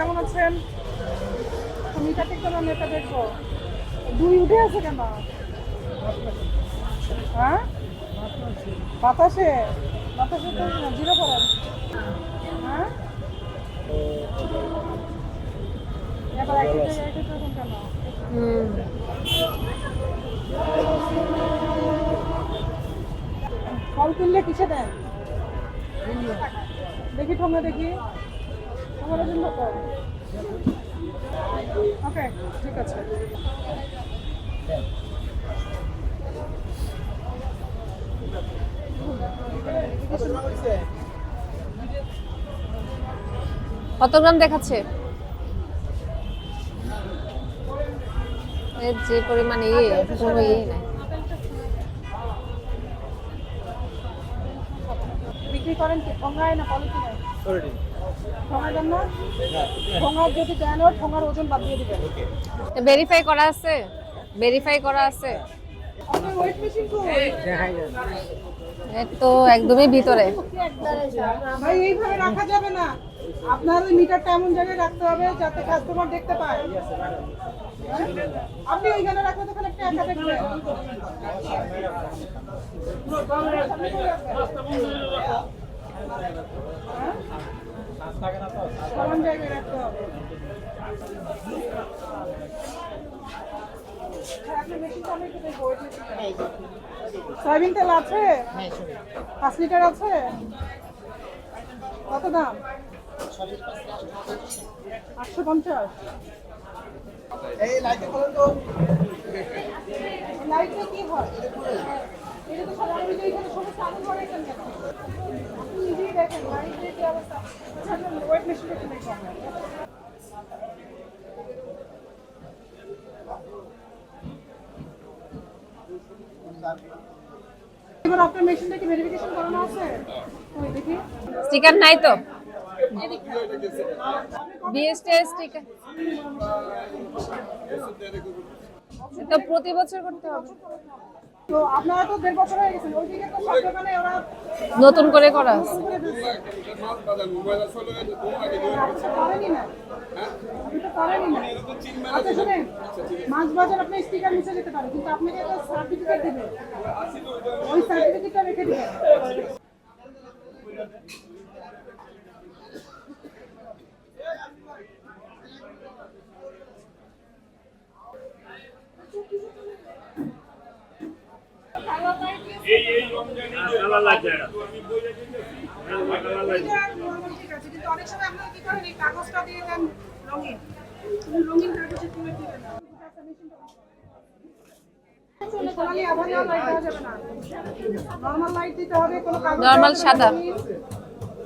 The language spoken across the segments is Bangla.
কেমন আছেন? মিটা ঠিক করেন এটা দেখব। দুই উঠে আছে কেন? হ্যাঁ? বাতাসে? বাতাসে তো জিরো করেন হ্যাঁ? এবার জায়গায় কেন? ফল কিনলে কিসে দেন? দেখি ঠোঙা দেখি। ওকে ঠিক আছে। কত গ্রাম দেখাচ্ছে? এর যে পরিমাণ ইয়ে কোনো ইয়ে নাই। বিক্রি করেন কি? ঠোঙায় না পলিথিনে? ভেরিফাই করা আছে? ভেরিফাই করা আছে? আপনার তো একদমই ভিতরে। ভাই এইভাবে রাখা যাবে না। আপনার ওই মিটারটা এমন জায়গায় রাখতে হবে যাতে কাস্টমার দেখতে পায়। আপনি ওইখানে রাখলে তখন একটা একা দেখবে সমান সয়াবিন তেল আছে? পাঁচ লিটার আছে? কত দাম? আটশো পঞ্চাশ। লাইটটা কি হয়? এটা তো সব আপনি যে এখানে সমস্ত আগুন করেছেন কেন এবার আপনার মেশিনটা কি ভেরিফিকেশন করানো আছে? ওই দেখি। স্টিকার নাই তো। বিএসটি স্টিকার তো প্রতি বছর করতে হবে। তো আপনারা তো দেড় বছর তো সব দোকানে ওরা নতুন করে করা। আচ্ছা শুনেন মাছ বাজার আপনি স্টিকার নিচে যেতে পারেন কিন্তু আপনাকে একটা সার্টিফিকেট দেবে। ওই সার্টিফিকেটটা রেখে দিবেন এটা normal ঠিক আছে, কিন্তু অনেক সময় আপনারা কি করেন, এই কাগজটা দিয়ে দেন রঙিন। কিন্তু রঙিন কাগজে তুলে দিবেন না। এই সোনালী আভা দেওয়া light দেওয়া যাবে না। Normal light দিতে হবে, কোনো কাগজ Normal দেওয়া সাদা। যাবে। না।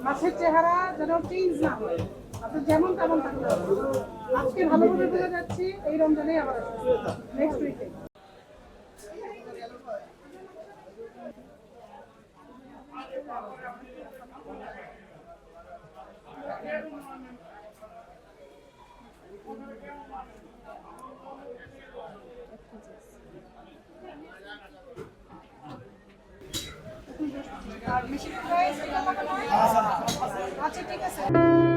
মাছের চেহারা যেন চেঞ্জ না হয়। আপনার যেমন তেমন থাকতে হবে। আজকে ভালোভাবে বলে যাচ্ছি এই রমজানেই আবার নেক্সট উইকে আচ্ছা ঠিক আছে।